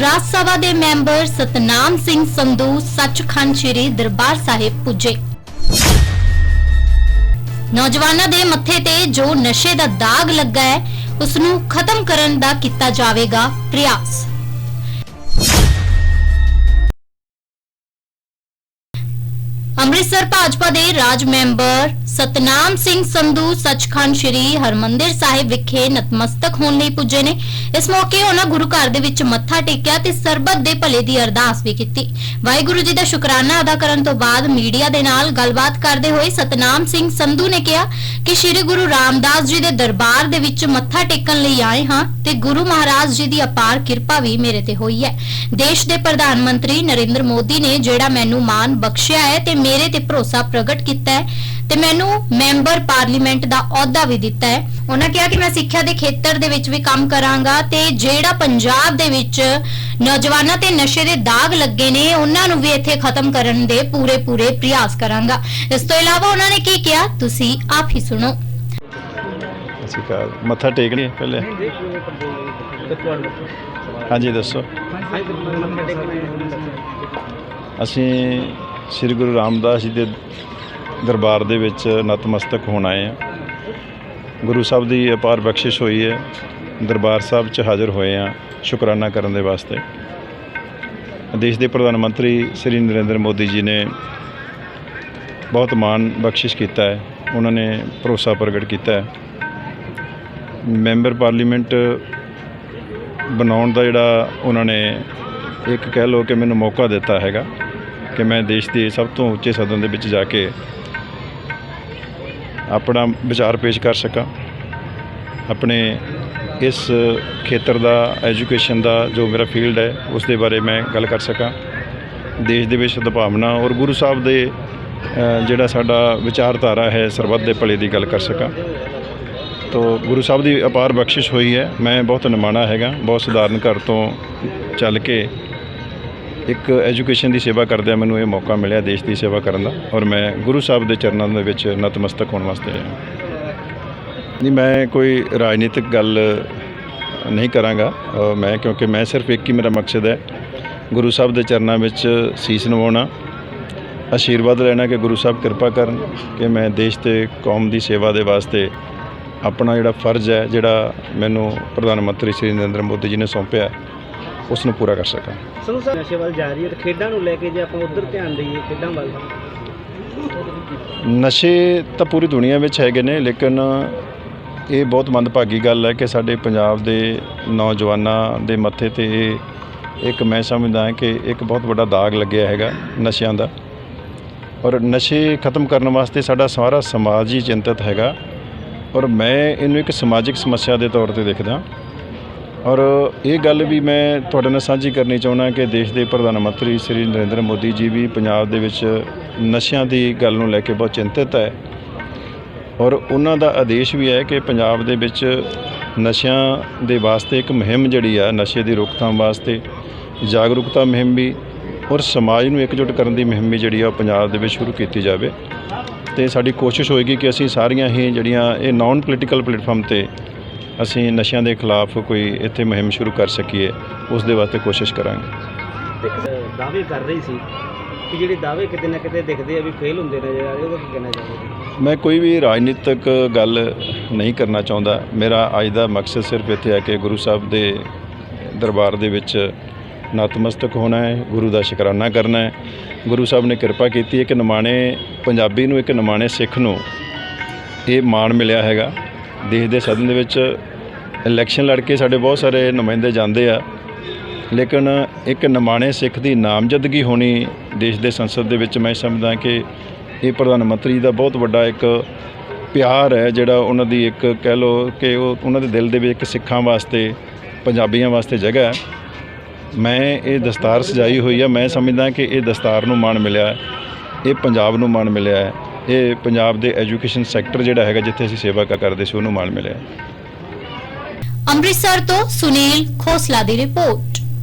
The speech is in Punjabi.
ਰਾਜ ਸਭਾ ਦੇ ਮੈਂਬਰ ਸਤਨਾਮ ਸਿੰਘ ਸੰਧੂ ਸੱਚਖੰਡ ਸ੍ਰੀ ਦਰਬਾਰ ਸਾਹਿਬ ਪੁੱਜੇ। ਨੌਜਵਾਨਾਂ ਦੇ ਮੱਥੇ ਤੇ ਜੋ ਨਸ਼ੇ ਦਾ ਦਾਗ ਲੱਗਾ ਹੈ ਉਸ ਨੂੰ ਖਤਮ ਕਰਨ ਦਾ ਕੀਤਾ ਜਾਵੇਗਾ ਪ੍ਰਯਾਸ। ਅੰਮ੍ਰਿਤਸਰ ਭਾਜਪਾ ਦੇ ਰਾਜ ਮੈਂਬਰ ਸਤਨਾਮ ਸਿੰਘ ਸੰਧੂ ਸੱਚਖੰਡ ਸ੍ਰੀ ਹਰਮੰਦਿਰ ਸਾਹਿਬ ਵਿਖੇ ਨਤਮਸਤਕ ਹੋਣ ਲਈ ਪੁੱਜੇ ਨੇ। ਇਸ ਮੌਕੇ ਉਹਨਾਂ ਗੁਰੂ ਘਰ ਦੇ ਵਿੱਚ ਮੱਥਾ ਟੇਕਿਆ ਤੇ ਸਰਬੱਤ ਦੇ ਭਲੇ ਦੀ ਅਰਦਾਸ ਵੀ ਕੀਤੀ। ਵਾਹਿਗੁਰੂ ਜੀ ਦਾ ਸ਼ੁਕਰਾਨਾ ਅਦਾ ਕਰਨ ਤੋਂ ਬਾਅਦ ਮੀਡੀਆ ਦੇ ਨਾਲ ਗੱਲਬਾਤ ਕਰਦੇ ਹੋਏ ਸਤਨਾਮ ਸਿੰਘ ਸੰਧੂ ਨੇ ਕਿਹਾ ਕਿ ਸ੍ਰੀ ਗੁਰੂ ਰਾਮਦਾਸ ਜੀ ਦੇ ਦਰਬਾਰ ਦੇ ਵਿੱਚ ਮੱਥਾ ਟੇਕਣ ਲਈ ਆਏ ਹਾਂ ਤੇ ਗੁਰੂ ਮਹਾਰਾਜ ਜੀ ਦੀ ਅਪਾਰ ਕਿਰਪਾ ਵੀ ਮੇਰੇ ਤੇ ਹੋਈ ਹੈ। ਦੇਸ਼ ਦੇ ਪ੍ਰਧਾਨ ਮੰਤਰੀ ਨਰਿੰਦਰ ਮੋਦੀ ਨੇ ਜਿਹੜਾ ਮੈਨੂੰ ਮਾਣ ਬਖਸ਼ਿਆ ਹੈ ਤੇ ਮੇਰੇ ਤੇ ਭਰੋਸਾ ਪ੍ਰਗਟ ਕੀਤਾ ਹੈ ਤੇ ਮੈਨੂੰ ਮੈਂਬਰ ਪਾਰਲੀਮੈਂਟ ਦਾ ਅਹੁਦਾ ਵੀ ਦਿੱਤਾ ਹੈ। ਉਹਨਾਂ ਕਿਹਾ ਕਿ ਮੈਂ ਸਿੱਖਿਆ ਦੇ ਖੇਤਰ ਦੇ ਵਿੱਚ ਵੀ ਕੰਮ ਕਰਾਂਗਾ ਤੇ ਜਿਹੜਾ ਪੰਜਾਬ ਦੇ ਵਿੱਚ ਨੌਜਵਾਨਾਂ ਤੇ ਨਸ਼ੇ ਦੇ ਦਾਗ ਲੱਗੇ ਨੇ, ਉਹਨਾਂ ਨੂੰ ਵੀ ਇੱਥੇ ਖਤਮ ਕਰਨ ਦੇ ਪੂਰੇ ਪੂਰੇ ਪ੍ਰਯਾਸ ਕਰਾਂਗਾ। ਇਸ ਤੋਂ ਇਲਾਵਾ ਉਹਨਾਂ ਨੇ ਕੀ ਕਿਹਾ? ਤੁਸੀਂ ਆਪ ਹੀ ਸੁਣੋ। ਅਸੀਂ ਕਾ ਮੱਥਾ ਟੇਕ ਲਈਏ ਪਹਿਲੇ। ਹਾਂਜੀ, ਦੱਸੋ। ਅਸੀਂ ਸ੍ਰੀ ਗੁਰੂ ਰਾਮਦਾਸ ਜੀ ਦੇ ਦਰਬਾਰ ਦੇ ਵਿੱਚ ਨਤਮਸਤਕ ਹੋਣ ਆਏ ਹਾਂ। ਗੁਰੂ ਸਾਹਿਬ ਦੀ ਅਪਾਰ ਬਖਸ਼ਿਸ਼ ਹੋਈ ਹੈ। ਦਰਬਾਰ ਸਾਹਿਬ 'ਚ ਹਾਜ਼ਰ ਹੋਏ ਹਾਂ ਸ਼ੁਕਰਾਨਾ ਕਰਨ ਦੇ ਵਾਸਤੇ। ਦੇਸ਼ ਦੇ ਪ੍ਰਧਾਨ ਮੰਤਰੀ ਸ੍ਰੀ ਨਰਿੰਦਰ ਮੋਦੀ ਜੀ ਨੇ ਬਹੁਤ ਮਾਣ ਬਖਸ਼ਿਸ਼ ਕੀਤਾ ਹੈ। ਉਹਨਾਂ ਨੇ ਭਰੋਸਾ ਪ੍ਰਗਟ ਕੀਤਾ ਹੈ। ਮੈਂਬਰ ਪਾਰਲੀਮੈਂਟ ਬਣਾਉਣ ਦਾ ਜਿਹੜਾ ਉਹਨਾਂ ਨੇ ਇੱਕ ਕਹਿ ਲਓ ਕਿ ਮੈਨੂੰ ਮੌਕਾ ਦਿੱਤਾ ਹੈਗਾ। ਕਿ ਮੈਂ ਦੇਸ਼ ਦੇ ਸਭ ਤੋਂ ਉੱਚੇ ਸਦਨ ਦੇ ਵਿੱਚ ਜਾ ਕੇ ਆਪਣਾ ਵਿਚਾਰ ਪੇਸ਼ ਕਰ ਸਕਾਂ। ਆਪਣੇ ਇਸ ਖੇਤਰ ਦਾ ਐਜੂਕੇਸ਼ਨ ਦਾ ਜੋ ਮੇਰਾ ਫੀਲਡ ਹੈ ਉਸ ਦੇ ਬਾਰੇ ਮੈਂ ਗੱਲ ਕਰ ਸਕਾਂ। ਦੇਸ਼ ਦੇ ਵਿੱਚ ਸਦਭਾਵਨਾ ਔਰ ਗੁਰੂ ਸਾਹਿਬ ਦੇ ਜਿਹੜਾ ਸਾਡਾ ਵਿਚਾਰਧਾਰਾ ਹੈ, ਸਰਬੱਤ ਦੇ ਭਲੇ ਦੀ ਗੱਲ ਕਰ ਸਕਾਂ। ਤੋ ਗੁਰੂ ਸਾਹਿਬ ਦੀ ਅਪਾਰ ਬਖਸ਼ਿਸ਼ ਹੋਈ ਹੈ। ਮੈਂ ਬਹੁਤ ਨਿਮਾਣਾ ਹੈਗਾ। ਬਹੁਤ ਸਧਾਰਨ ਘਰ ਤੋਂ ਚੱਲ ਕੇ ਇੱਕ ਐਜੂਕੇਸ਼ਨ ਦੀ ਸੇਵਾ ਕਰਦਿਆਂ ਮੈਨੂੰ ਇਹ ਮੌਕਾ ਮਿਲਿਆ ਦੇਸ਼ ਦੀ ਸੇਵਾ ਕਰਨ ਦਾ ਔਰ ਮੈਂ ਗੁਰੂ ਸਾਹਿਬ ਦੇ ਚਰਨਾਂ ਦੇ ਵਿੱਚ ਨਤਮਸਤਕ ਹੋਣ ਵਾਸਤੇ ਆਇਆ। ਨਹੀਂ, ਮੈਂ ਕੋਈ ਰਾਜਨੀਤਿਕ ਗੱਲ ਨਹੀਂ ਕਰਾਂਗਾ। ਮੈਂ, ਕਿਉਂਕਿ ਮੈਂ ਸਿਰਫ ਇੱਕ ਹੀ ਮੇਰਾ ਮਕਸਦ ਹੈ, ਗੁਰੂ ਸਾਹਿਬ ਦੇ ਚਰਨਾਂ ਵਿੱਚ ਸੀਸ ਨਿਵਾਉਣਾ, ਆਸ਼ੀਰਵਾਦ ਲੈਣਾ ਕਿ ਗੁਰੂ ਸਾਹਿਬ ਕਿਰਪਾ ਕਰਨ ਕਿ ਮੈਂ ਦੇਸ਼ ਤੇ ਕੌਮ ਦੀ ਸੇਵਾ ਦੇ ਵਾਸਤੇ ਆਪਣਾ ਜਿਹੜਾ ਫਰਜ਼ ਹੈ, ਜਿਹੜਾ ਮੈਨੂੰ ਪ੍ਰਧਾਨ ਮੰਤਰੀ ਸ੍ਰੀ ਨਰਿੰਦਰ ਮੋਦੀ ਜੀ ਨੇ ਸੌਂਪਿਆ ਉਸ ਨੂੰ ਪੂਰਾ ਕਰ ਸਕਾਂ। ਨਸ਼ੇ ਵੱਲ ਜਾ ਰਹੀ ਹੈ ਤੇ ਖੇਡਾਂ ਨੂੰ ਲੈ ਕੇ ਜੇ ਆਪਾਂ ਉਧਰ ਧਿਆਨ ਦਈਏ ਖੇਡਾਂ ਵੱਲ। ਨਸ਼ੇ ਤਾਂ ਪੂਰੀ ਦੁਨੀਆ ਵਿੱਚ ਹੈਗੇ ਨੇ ਲੇਕਿਨ ਇਹ ਬਹੁਤ ਮੰਦਭਾਗੀ ਗੱਲ ਹੈ ਕਿ ਸਾਡੇ ਪੰਜਾਬ ਦੇ ਨੌਜਵਾਨਾਂ ਦੇ ਮੱਥੇ ਤੇ ਇਹ ਇੱਕ ਮੈਂ ਸਮਝਦਾ ਹਾਂ ਕਿ ਇੱਕ ਬਹੁਤ ਵੱਡਾ ਦਾਗ ਲੱਗਿਆ ਹੈਗਾ ਨਸ਼ਿਆਂ ਦਾ। ਔਰ ਨਸ਼ੇ ਖਤਮ ਕਰਨ ਵਾਸਤੇ ਸਾਡਾ ਸਾਰਾ ਸਮਾਜ ਹੀ ਚਿੰਤਤ ਹੈਗਾ। ਔਰ ਮੈਂ ਇਹਨੂੰ ਇੱਕ ਸਮਾਜਿਕ ਸਮੱਸਿਆ ਦੇ ਤੌਰ ਤੇ ਦੇਖਦਾ। ਔਰ ਇਹ ਗੱਲ ਵੀ ਮੈਂ ਤੁਹਾਡੇ ਨਾਲ ਸਾਂਝੀ ਕਰਨੀ ਚਾਹੁੰਦਾ ਕਿ ਦੇਸ਼ ਦੇ ਪ੍ਰਧਾਨ ਮੰਤਰੀ ਸ੍ਰੀ ਨਰਿੰਦਰ ਮੋਦੀ ਜੀ ਵੀ ਪੰਜਾਬ ਦੇ ਵਿੱਚ ਨਸ਼ਿਆਂ ਦੀ ਗੱਲ ਨੂੰ ਲੈ ਕੇ ਬਹੁਤ ਚਿੰਤਿਤ ਹੈ। ਔਰ ਉਹਨਾਂ ਦਾ ਆਦੇਸ਼ ਵੀ ਹੈ ਕਿ ਪੰਜਾਬ ਦੇ ਵਿੱਚ ਨਸ਼ਿਆਂ ਦੇ ਵਾਸਤੇ ਇੱਕ ਮੁਹਿੰਮ ਜਿਹੜੀ ਆ, ਨਸ਼ੇ ਦੀ ਰੋਕਥਾਮ ਵਾਸਤੇ ਜਾਗਰੂਕਤਾ ਮੁਹਿੰਮ ਵੀ ਔਰ ਸਮਾਜ ਨੂੰ ਇਕਜੁੱਟ ਕਰਨ ਦੀ ਮੁਹਿੰਮ ਵੀ ਜਿਹੜੀ ਆ ਉਹ ਪੰਜਾਬ ਦੇ ਵਿੱਚ ਸ਼ੁਰੂ ਕੀਤੀ ਜਾਵੇ। ਤੇ ਸਾਡੀ ਕੋਸ਼ਿਸ਼ ਹੋਏਗੀ ਕਿ ਅਸੀਂ ਸਾਰੀਆਂ ਹੀ ਜਿਹੜੀਆਂ ਇਹ ਨਾਨ ਪੋਲੀਟੀਕਲ ਪਲੇਟਫਾਰਮ ਤੇ ਅਸੀਂ ਨਸ਼ਿਆਂ ਦੇ ਖਿਲਾਫ ਕੋਈ ਇੱਥੇ ਮੁਹਿੰਮ ਸ਼ੁਰੂ ਕਰ ਸਕੀਏ ਉਸ ਦੇ ਵਾਸਤੇ ਕੋਸ਼ਿਸ਼ ਕਰਾਂਗੇ। ਦਾਅਵੇ ਕਰ ਰਹੀ ਸੀ ਕਿ ਜਿਹੜੇ ਦਾਅਵੇ ਕਿਤੇ ਨਾ ਕਿਤੇ ਦਿਖਦੇ ਆ ਵੀ ਫੇਲ ਹੁੰਦੇ ਆ ਰਹੇ ਉਹਦਾ ਕੀ ਕਹਿਣਾ ਚਾਹੋਗੇ? ਮੈਂ ਕੋਈ ਵੀ ਰਾਜਨੀਤਿਕ ਗੱਲ ਨਹੀਂ ਕਰਨਾ ਚਾਹੁੰਦਾ। ਮੇਰਾ ਅੱਜ ਦਾ ਮਕਸਦ ਸਿਰਫ ਇੱਥੇ ਹੈ ਕਿ ਗੁਰੂ ਸਾਹਿਬ ਦੇ ਦਰਬਾਰ ਦੇ ਵਿੱਚ ਨਤਮਸਤਕ ਹੋਣਾ ਹੈ ਗੁਰੂ ਦਾ ਸ਼ੁਕਰਾਨਾ ਕਰਨਾ ਹੈ। ਗੁਰੂ ਸਾਹਿਬ ਨੇ ਕਿਰਪਾ ਕੀਤੀ ਹੈ ਕਿ ਨਿਮਾਣੇ ਪੰਜਾਬੀ ਨੂੰ ਇੱਕ ਨਿਮਾਣੇ ਸਿੱਖ ਨੂੰ ਇਹ ਮਾਣ ਮਿਲਿਆ ਹੈਗਾ। ਦੇਸ਼ ਦੇ ਸਦਨ ਦੇ ਵਿੱਚ ਇਲੈਕਸ਼ਨ ਲੜ ਕੇ ਸਾਡੇ ਬਹੁਤ ਸਾਰੇ ਨੁਮਾਇੰਦੇ ਜਾਂਦੇ ਆ। ਲੇਕਿਨ ਇੱਕ ਨਿਮਾਣੇ ਸਿੱਖ ਦੀ ਨਾਮਜ਼ਦਗੀ ਹੋਣੀ ਦੇਸ਼ ਦੇ ਸੰਸਦ ਦੇ ਵਿੱਚ ਮੈਂ ਸਮਝਦਾ ਕਿ ਇਹ ਪ੍ਰਧਾਨ ਮੰਤਰੀ ਦਾ ਬਹੁਤ ਵੱਡਾ ਇੱਕ ਪਿਆਰ ਹੈ, ਜਿਹੜਾ ਉਹਨਾਂ ਦੀ ਇੱਕ ਕਹਿ ਲਓ ਕਿ ਉਹ ਉਹਨਾਂ ਦੇ ਦਿਲ ਦੇ ਵਿੱਚ ਇੱਕ ਸਿੱਖਾਂ ਵਾਸਤੇ, ਪੰਜਾਬੀਆਂ ਵਾਸਤੇ ਜਗ੍ਹਾ ਹੈ। ਮੈਂ ਇਹ ਦਸਤਾਰ ਸਜਾਈ ਹੋਈ ਹੈ ਮੈਂ ਸਮਝਦਾ ਕਿ ਇਹ ਦਸਤਾਰ ਨੂੰ ਮਾਣ ਮਿਲਿਆ ਹੈ। ਇਹ ਪੰਜਾਬ ਨੂੰ ਮਾਣ ਮਿਲਿਆ ਹੈ। ਇਹ ਪੰਜਾਬ ਦੇ ਐਜੂਕੇਸ਼ਨ ਸੈਕਟਰ ਜਿਹੜਾ ਹੈਗਾ, ਜਿੱਥੇ ਅਸੀਂ ਸੇਵਾ ਕ- ਕਰਦੇ ਸੀ, ਉਹਨੂੰ ਮਾਣ ਮਿਲਿਆ ਅੰਮ੍ਰਿਤਸਰ ਤੋਂ ਸੁਨੀਲ ਖੋਸਲਾ ਦੀ ਰਿਪੋਰਟ।